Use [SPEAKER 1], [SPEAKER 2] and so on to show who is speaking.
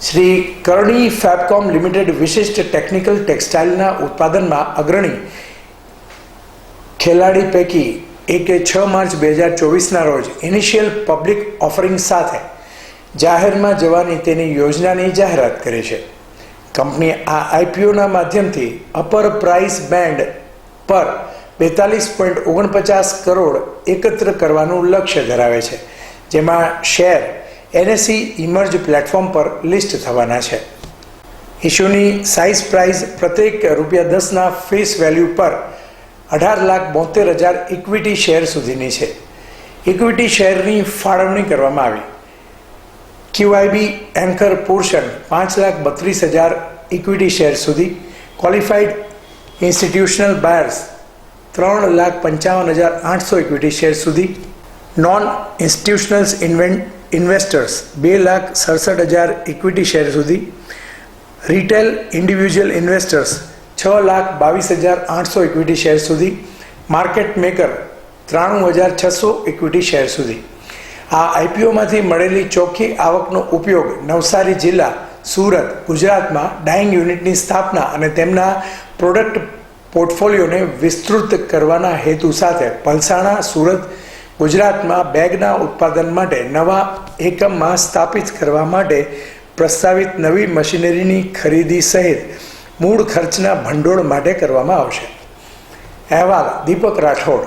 [SPEAKER 1] Shri Karni Fabcom limited વિશિષ્ટ technical ટેક્સટાઇલના ઉત્પાદનમાં અગ્રણી ખેલાડી પૈકી એકે છ માર્ચ બે હજાર ચોવીસના રોજ ઇનિશિયલ પબ્લિક ઓફરિંગ સાથે જાહેરમાં જવાની તેની યોજનાની જાહેરાત કરી છે. કંપની આ આઈપીઓના માધ્યમથી અપર પ્રાઇસ બેન્ડ પર બેતાલીસ પોઈન્ટ ઓગણપચાસ કરોડ એકત્ર કરવાનું લક્ષ્ય ધરાવે છે. જેમાં શેર એનએસસી ઇમર્જ પ્લેટફોર્મ પર લિસ્ટ થવાના છે. ઇશ્યુની સાઇઝ પ્રાઇઝ પ્રત્યેક રૂપિયા દસના ફેસ વેલ્યુ પર અઢાર લાખ બોતેર હજાર ઇક્વિટી શેર સુધીની છે. ઇક્વિટી શેરની ફાળવણી કરવામાં આવી. ક્યુઆઈબી એન્કર પોર્શન પાંચ લાખ બત્રીસ હજાર ઇક્વિટી શેર સુધી. ક્વોલિફાઈડ ઇન્સ્ટિટ્યુશનલ બાયર્સ ત્રણ લાખ પંચાવન હજાર આઠસો ઇક્વિટી શેર સુધી. નોન ઇન્સ્ટિટ્યુશનલ્સ ઇન્વેસ્ટર્સ બે લાખ સડસઠ હજાર ઇક્વિટી શેર સુધી. રિટેલ ઇન્ડિવિજ્યુઅલ ઇન્વેસ્ટર્સ છ લાખ બાવીસ હજાર આઠસો ઇક્વિટી શેર સુધી. માર્કેટ મેકર ત્રાણું હજાર છસો ઇક્વિટી શેર સુધી. આ આઈપીઓમાંથી મળેલી ચોખ્ખી આવકનો ઉપયોગ નવસારી જિલ્લા, સુરત, ગુજરાતમાં ડાઇંગ યુનિટની સ્થાપના અને તેમના પ્રોડક્ટ પોર્ટફોલિયોને વિસ્તૃત કરવાના હેતુ સાથે પલસાણા, સુરત ગુજરાતમાં બેગના ઉત્પાદન માટે નવા એકમમાં સ્થાપિત કરવા માટે પ્રસ્તાવિત નવી મશીનરીની ખરીદી સહિત મૂળ ખર્ચના ભંડોળ માટે કરવામાં આવશે. અહેવાલ દીપક રાઠોડ